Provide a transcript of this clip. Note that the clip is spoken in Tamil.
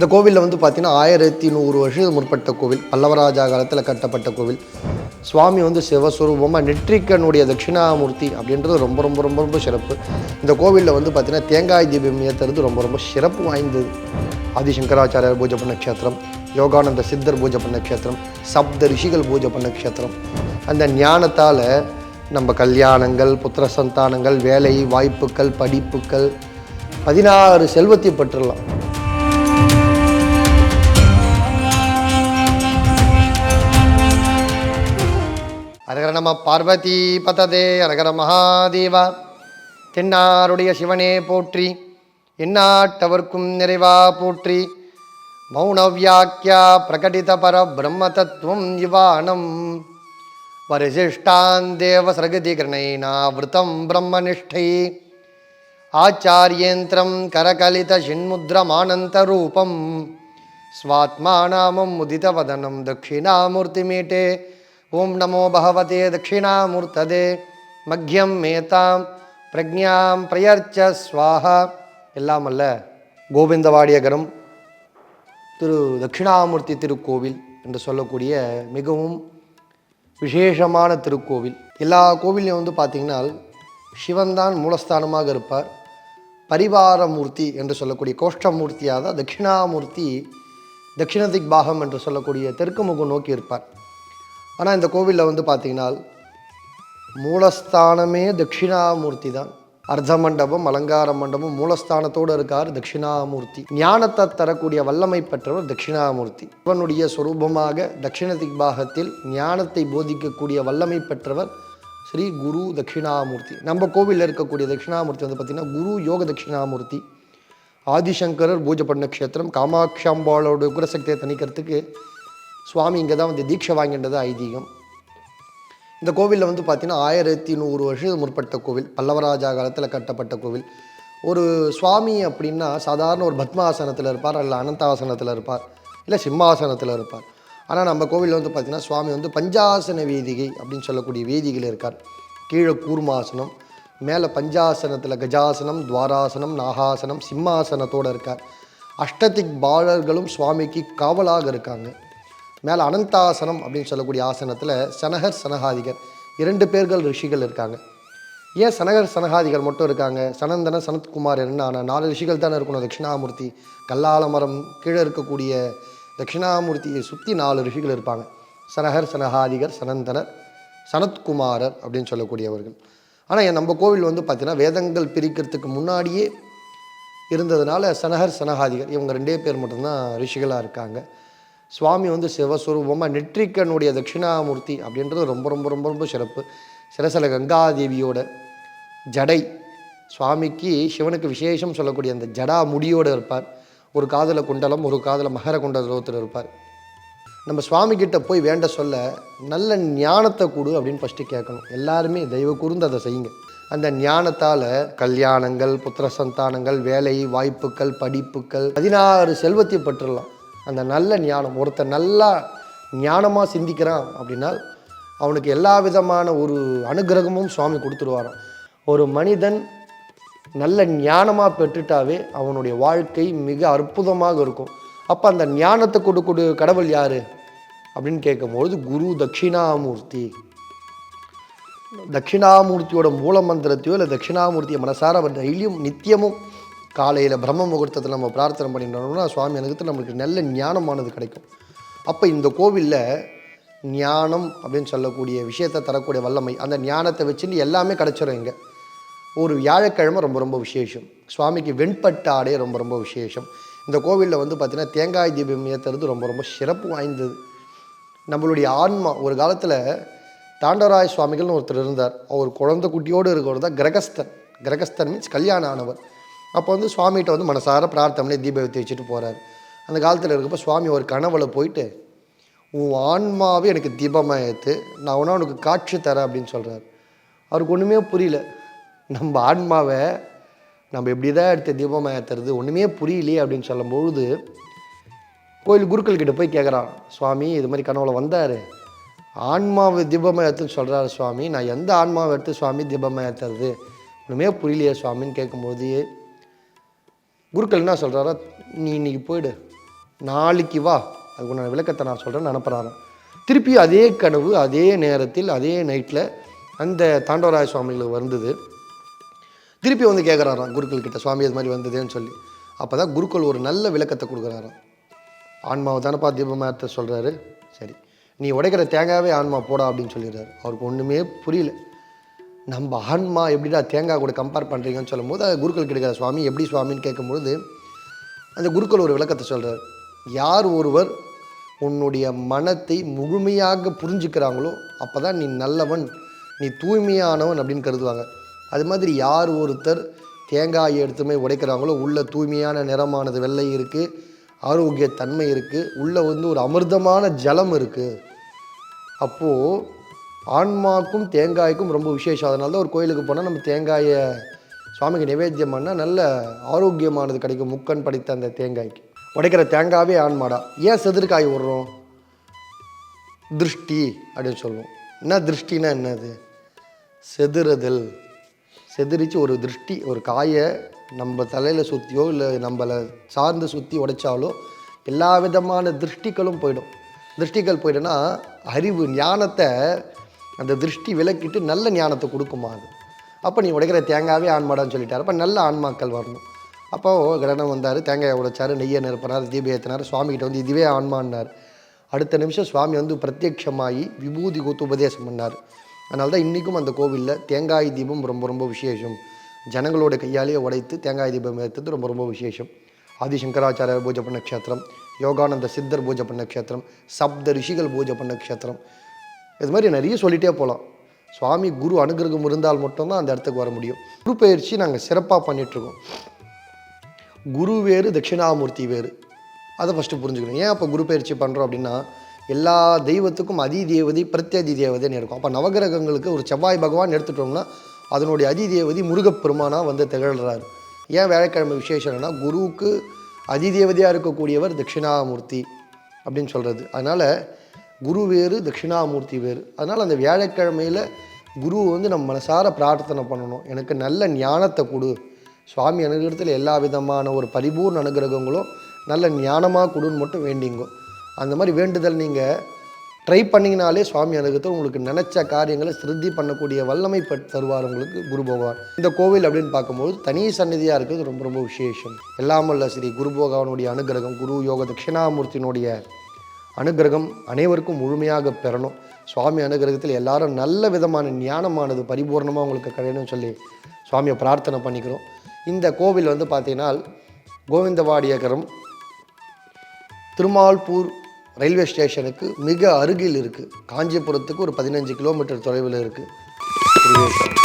இந்த கோவிலில் வந்து பார்த்தீங்கன்னா ஆயிரத்தி நூறு வருஷம் முற்பட்ட கோவில் பல்லவராஜா காலத்தில் கட்டப்பட்ட கோவில். சுவாமி வந்து சிவஸ்வரூபமாக நெற்றிக்கனுடைய தட்சிணாமூர்த்தி அப்படின்றது ரொம்ப ரொம்ப ரொம்ப ரொம்ப சிறப்பு. இந்த கோவிலில் வந்து பார்த்தீங்கன்னா தேங்காய் தீபம் ஏற்றுறது ரொம்ப ரொம்ப சிறப்பு வாய்ந்தது. ஆதிசங்கராச்சாரியார் பூஜை பண்ண க்ஷேத்திரம் யோகானந்த சித்தர் பூஜை பண்ண க்ஷேத்திரம் சப்த ரிஷிகள் பூஜை பண்ண க்ஷேத்திரம். அந்த ஞானத்தால் நம்ம கல்யாணங்கள் புத்திர சந்தானங்கள் வேலை வாய்ப்புகள் படிப்புகள் பதினாறு செல்வத்தை பெற்றுடலாம். அரகர நம பார்வதி பததே அரகர மகாதேவா தென்னாருடைய சிவனே போற்றி எந்நாட்டவர்க்கும் நிறைவா போற்றி. மௌனவியாக்கியா பிரகடித பர பிரம்ம தத்துவம் யுவானம் வரிசிஷ்டான் தேவ சரகதிகரணைனாவிருத்தம் பிரம்மனிஷ்டை ஆச்சாரியேந்திரம் கரகலித ஷின்முத்ரமானந்தரூபம் ஸ்வாத்மானாமம் முதிதவதனம் தட்சிணாமூர்த்திமீட்டே. ஓம் நமோ பகவதே தட்சிணாமூர்த்ததே. மக்யம் மேதாம் பிரக்ஞாம் பிரயர்ச்ச ஸ்வாஹா. எல்லாம் அல்ல கோவிந்தவாடியகரம் திரு தட்சிணாமூர்த்தி திருக்கோவில் என்று சொல்லக்கூடிய மிகவும் விசேஷமான திருக்கோவில். எல்லா கோவிலையும் வந்து பார்த்திங்கன்னா சிவன்தான் மூலஸ்தானமாக இருப்பார். பரிவாரமூர்த்தி என்று சொல்லக்கூடிய கோஷ்டமூர்த்தியாக தான் தட்சிணாமூர்த்தி தட்சிண திக்பாகம் என்று சொல்லக்கூடிய தெற்கு முகம் நோக்கி இருப்பார். ஆனால் இந்த கோவிலில் வந்து பார்த்திங்கன்னா மூலஸ்தானமே தட்சிணாமூர்த்தி தான். அர்த்த மண்டபம் அலங்கார மண்டபம் மூலஸ்தானத்தோடு இருக்கார் தட்சிணாமூர்த்தி. ஞானத்தை தரக்கூடிய வல்லமை பெற்றவர் தட்சிணாமூர்த்தி. இவனுடைய சொரூபமாக தட்சிண திக்பாகத்தில் ஞானத்தை போதிக்கக்கூடிய வல்லமை பெற்றவர் ஸ்ரீ குரு தட்சிணாமூர்த்தி. நம்ம கோவிலில் இருக்கக்கூடிய தட்சிணாமூர்த்தி வந்து பார்த்திங்கன்னா குரு யோக தட்சிணாமூர்த்தி. ஆதிசங்கரர் பூஜை பண்ண க்ஷேத்திரம் காமாட்சாம்பாளோட உக்ரசக்தியை தணிக்கிறதுக்கு சுவாமி இங்கே தான் வந்து தீட்சை வாங்கின்றது ஐதீகம். இந்த கோவிலில் வந்து பார்த்திங்கன்னா ஆயிரத்தி நூறு வருஷம் முற்பட்ட கோவில் பல்லவராஜா காலத்தில் கட்டப்பட்ட கோவில். ஒரு சுவாமி அப்படின்னா சாதாரண ஒரு பத்மாசனத்தில் இருப்பார் அல்ல அனந்தாசனத்தில் இருப்பார் இல்லை சிம்மாசனத்தில் இருப்பார். ஆனால் நம்ம கோவிலில் வந்து பார்த்திங்கன்னா சுவாமி வந்து பஞ்சாசன வேதிகை அப்படின்னு சொல்லக்கூடிய வேதிகையில் இருக்கார். கீழே கூர்மாசனம் மேலே பஞ்சாசனத்தில் கஜாசனம் துவாராசனம் நாகாசனம் சிம்மாசனத்தோடு இருக்கார். அஷ்டதிக் பாலர்களும் சுவாமிக்கு காவலாக இருக்காங்க. மேலே அனந்தாசனம் அப்படின்னு சொல்லக்கூடிய ஆசனத்தில் சனகர் சனகாதிகர். இரண்டு பேர்கள் ரிஷிகள் இருக்காங்க. ஏன் சனகர் சனகாதிகள் மட்டும் இருக்காங்க? சனந்தன சனத்குமார் என்ன நாலு ரிஷிகள் தானே இருக்கணும்? தட்சிணாமூர்த்தி கல்லால மரம் கீழே இருக்கக்கூடிய தட்சிணாமூர்த்தியை சுற்றி நாலு ரிஷிகள் இருப்பாங்க. சனகர் சனகாதிகர் சனந்தனர் சனத்குமாரர் அப்படின்னு சொல்லக்கூடியவர்கள். ஆனால் நம்ம கோவில் வந்து பார்த்திங்கன்னா வேதங்கள் பிரிக்கிறதுக்கு முன்னாடியே இருந்ததுனால சனகர் சனகாதிகர் இவங்க ரெண்டே பேர் மட்டும்தான் ரிஷிகளாக இருக்காங்க. சுவாமி வந்து சிவஸ்வரூபமாக நெற்றிக்கனுடைய தட்சிணாமூர்த்தி அப்படின்றது ரொம்ப ரொம்ப ரொம்ப ரொம்ப சிறப்பு. சில சில கங்காதேவியோட ஜடை. சுவாமிக்கு சிவனுக்கு விசேஷம் சொல்லக்கூடிய அந்த ஜடா முடியோடு இருப்பார். ஒரு காதில் குண்டலம் ஒரு காதில் மகர குண்டலத்தில் இருப்பார். நம்ம சுவாமிக்கிட்ட போய் வேண்ட சொல்ல நல்ல ஞானத்தை கொடு அப்படின்னு ஃபஸ்ட்டு கேட்கணும். எல்லாருமே தெய்வ கூர்ந்து அதை செய்யுங்க. அந்த ஞானத்தால் கல்யாணங்கள் புத்திர சந்தானங்கள் வேலை வாய்ப்புகள் படிப்புகள் பதினாறு செல்வத்தை பெற்றுடலாம். அந்த நல்ல ஞானம் ஒருத்தர் நல்லா ஞானமாக சிந்திக்கிறான் அப்படின்னா அவனுக்கு எல்லா விதமான ஒரு அனுகிரகமும் சுவாமி கொடுத்துருவாராம் ஒரு மனிதன் நல்ல ஞானமாக பெற்றுட்டாவே அவனுடைய வாழ்க்கை மிக அற்புதமாக இருக்கும். அப்போ அந்த ஞானத்தை கொடுக்கூடிய கடவுள் யார்? அப்படின்னு கேட்கும்பொழுது குரு தட்சிணாமூர்த்தி. தட்சிணாமூர்த்தியோட மூல மந்திரத்தையோ இல்லை தட்சிணாமூர்த்தியை மனசார அவர் டெய்லியும் நித்தியமும் காலையில் பிரம்ம முகூர்த்தத்தில் நம்ம பிரார்த்தனை பண்ணிட்டோம்னா சுவாமி அனுகத்தில் நம்மளுக்கு நல்ல ஞானமானது கிடைக்கும். அப்போ இந்த கோவிலில் ஞானம் அப்படின்னு சொல்லக்கூடிய விஷயத்தை தரக்கூடிய வல்லமை அந்த ஞானத்தை வச்சுன்னு எல்லாமே கிடச்சிரும் இங்கே. ஒரு வியாழக்கிழமை ரொம்ப ரொம்ப விசேஷம். சுவாமிக்கு வெண்பட்டாடே ரொம்ப ரொம்ப விசேஷம். இந்த கோவிலில் வந்து பார்த்திங்கன்னா தேங்காய் தீபம் ஏற்றுறது ரொம்ப ரொம்ப சிறப்பு வாய்ந்தது. நம்மளுடைய ஆன்மா ஒரு காலத்தில் தாண்டவராய சுவாமிகள்னு ஒருத்தர் இருந்தார். அவர் குழந்தை குட்டியோடு இருக்கிறவர் தான் கிரகஸ்தன். கிரகஸ்தன் மீன்ஸ் கல்யாணம் ஆனவர். அப்போ வந்து சுவாமிகிட்ட வந்து மனசார பிரார்த்தனை தீப வச்சுட்டு போகிறார் அந்த காலத்தில் இருக்கப்போ சுவாமி ஒரு கனவுல போயிட்டு உன் ஆன்மாவே எனக்கு தீபமாக ஏற்று நான் ஒன்றா உனக்கு காட்சி தரேன் அப்படின்னு சொல்கிறார் அவருக்கு ஒன்றுமே புரியல. நம்ம ஆன்மாவை நம்ம எப்படி தான் எடுத்து தீபமாக ஏற்றுறது ஒன்றுமே புரியலையே அப்படின்னு சொல்லும்பொழுது கோயில் குருக்கள்கிட்ட போய் கேட்குறான் சுவாமி இது மாதிரி கனவுல வந்தார். ஆன்மாவை தீபமாக ஏற்றுன்னு சொல்கிறாரு சுவாமி. நான் எந்த ஆன்மாவை எடுத்து சுவாமி தீபமாக ஏற்றுறது ஒன்றுமே புரியலையே சுவாமின்னு கேட்கும்போது குருக்கள் என்ன சொல்கிறாரா நீ இன்னைக்கு போயிடு. நாளைக்கு வா. அதுக்கு நான் விளக்கத்தை நான் சொல்கிறேன்னு அனுப்புகிறாராம் திருப்பி அதே கனவு அதே நேரத்தில் அதே நைட்டில் அந்த தாண்டவராய சுவாமிகளுக்கு வந்தது. திருப்பி வந்து கேட்குறாராம் குருக்கள் கிட்ட சுவாமி இது மாதிரி வந்ததுன்னு சொல்லி. அப்போ தான் குருக்கள் ஒரு நல்ல விளக்கத்தை கொடுக்குறாராம். ஆன்மாவை தானப்பா தீபமாத்த சொல்கிறாரு சரி நீ உடைக்கிற தேங்காவே ஆன்மா போடா அப்படின்னு சொல்லிடுறாரு. அவருக்கு ஒன்றுமே புரியல. நம்ம ஆன்மா எப்படிடா தேங்காய் கூட கம்பேர் பண்ணுறீங்கன்னு சொல்லும்போது அது குருக்கள் கிடைக்கிற சுவாமி எப்படி சுவாமின்னு கேட்கும்பொழுது அந்த குருக்கள் ஒரு விளக்கத்தை சொல்கிறார் யார் ஒருவர் உன்னுடைய மனத்தை முழுமையாக புரிஞ்சுக்கிறாங்களோ அப்போ தான் நீ நல்லவன் நீ தூய்மையானவன் அப்படின்னு கருதுவாங்க. அது மாதிரி யார் ஒருத்தர் தேங்காயை எடுத்துமே உடைக்கிறாங்களோ உள்ள தூய்மையான நிறமானது வெள்ளை இருக்குது ஆரோக்கிய தன்மை இருக்குது உள்ளே வந்து ஒரு அமிர்தமான ஜலம் இருக்குது அப்போது ஆன்மாக்கும் தேங்காய்க்கும் ரொம்ப விசேஷம். அதனால தான் ஒரு கோயிலுக்கு போனால் நம்ம தேங்காயை சுவாமிக்கு நிவேத்தியம் பண்ணால் நல்ல ஆரோக்கியமானது கிடைக்கும் முக்கன் படித்த அந்த தேங்காய்க்கு. உடைக்கிற தேங்காவே ஆன்மாடா. ஏன் செதிர்காய் விடுறோம் திருஷ்டி அப்படின்னு சொல்லுவோம். என்ன திருஷ்டினா என்னது? செதுறுதல். செதிரிச்சு ஒரு திருஷ்டி ஒரு காயை நம்ம தலையில் சுற்றியோ இல்லை நம்மளை சார்ந்து சுற்றி உடைச்சாலோ எல்லா விதமான திருஷ்டிகளும் போயிடும். திருஷ்டிகள் போயிடுனா அறிவு ஞானத்தை அந்த திருஷ்டி விலக்கிட்டு நல்ல ஞானத்தை கொடுக்குமா அது? அப்போ நீ உடைக்கிற தேங்காவே ஆன்மாடான்னு சொல்லிட்டார். அப்போ நல்ல ஆன்மாக்கள் வரணும். அப்போ கிரணம் வந்தார் தேங்காயை உடைச்சார் நெய்யை நிரப்பினார் தீபம் ஏற்றினார் சுவாமிகிட்ட வந்து இதுவே ஆன்மான்னார். அடுத்த நிமிஷம் சுவாமி வந்து பிரத்யட்சமாகி விபூதி கொடுத்து உபதேசம் பண்ணார். அதனால தான் இன்றைக்கும் அந்த கோவிலில் தேங்காய் தீபம் ரொம்ப ரொம்ப விசேஷம். ஜனங்களோட கையாலேயே உடைத்து தேங்காய் தீபம் ஏற்றுறது ரொம்ப ரொம்ப விசேஷம். ஆதிசங்கராச்சாரியர் பூஜை பண்ண க்ஷேத்திரம் யோகானந்த சித்தர் பூஜை பண்ண க்ஷேத்திரம் சப்த ரிஷிகள் பூஜை பண்ண க்ஷேத்திரம் இது மாதிரி நிறைய சொல்லிகிட்டே போகலாம். சுவாமி குரு அனுகிரகம் இருந்தால் மட்டும்தான் அந்த இடத்துக்கு வர முடியும். குரு பயிற்சி நாங்கள் சிறப்பாக பண்ணிகிட்ருக்கோம் குரு வேறு தட்சிணாமூர்த்தி வேறு. அதை ஃபஸ்ட்டு புரிஞ்சுக்கணும். ஏன் அப்போ குரு பயிற்சி பண்ணுறோம் அப்படின்னா எல்லா தெய்வத்துக்கும் அதி தேவதை பிரத்யதி தேவதைன்னு இருக்கும். அப்போ நவகிரகங்களுக்கு ஒரு செவ்வாய் பகவான் எடுத்துட்டோம்னா அதனுடைய அதி தேவதி முருகப்பெருமானாக வந்து திகழ்கிறார் ஏன் வேலைக்கிழமை விசேஷம்னா குருவுக்கு அதிதேவதையாக இருக்கக்கூடியவர் தட்சிணாமூர்த்தி அப்படின்னு சொல்கிறது அதனால் குரு வேறு தட்சிணாமூர்த்தி வேறு. அதனால் அந்த வியாழக்கிழமையில் குரு வந்து நம்ம மனசார பிரார்த்தனை பண்ணணும். எனக்கு நல்ல ஞானத்தை கொடு. சுவாமி அனுகிரகத்தில் எல்லா விதமான ஒரு பரிபூர்ண அனுகிரகங்களும் நல்ல ஞானமாக கொடுன்னு மட்டும் வேண்டிங்கோ. அந்த மாதிரி வேண்டுதல் நீங்கள் ட்ரை பண்ணிங்கனாலே சுவாமி அனுகிரகத்தில் உங்களுக்கு நினச்ச காரியங்களை சிருத்தி பண்ணக்கூடிய வல்லமை தருவார் உங்களுக்கு குரு பகவான். இந்த கோவில் அப்படின்னு பார்க்கும்போது தனி சந்நிதியாக இருக்கிறது ரொம்ப ரொம்ப விசேஷம். எல்லாமல்ல ஸ்ரீ குரு பகவானுடைய அனுகிரகம் குரு யோக தட்சிணாமூர்த்தியினுடைய அனுகிரகம் அனைவருக்கும் முழுமையாக பெறணும். சுவாமி அனுகிரகத்தில் எல்லாரும் நல்ல விதமான ஞானமானது பரிபூர்ணமாக உங்களுக்கு கிடையணும்னு சொல்லி சுவாமியை பிரார்த்தனை பண்ணிக்கிறோம். இந்த கோவில் வந்து பார்த்தீங்கன்னா கோவிந்தவாடியகரம் திருமால்பூர் ரயில்வே ஸ்டேஷனுக்கு மிக அருகில் இருக்குது காஞ்சிபுரத்துக்கு ஒரு பதினஞ்சு கிலோமீட்டர் தொலைவில் இருக்குது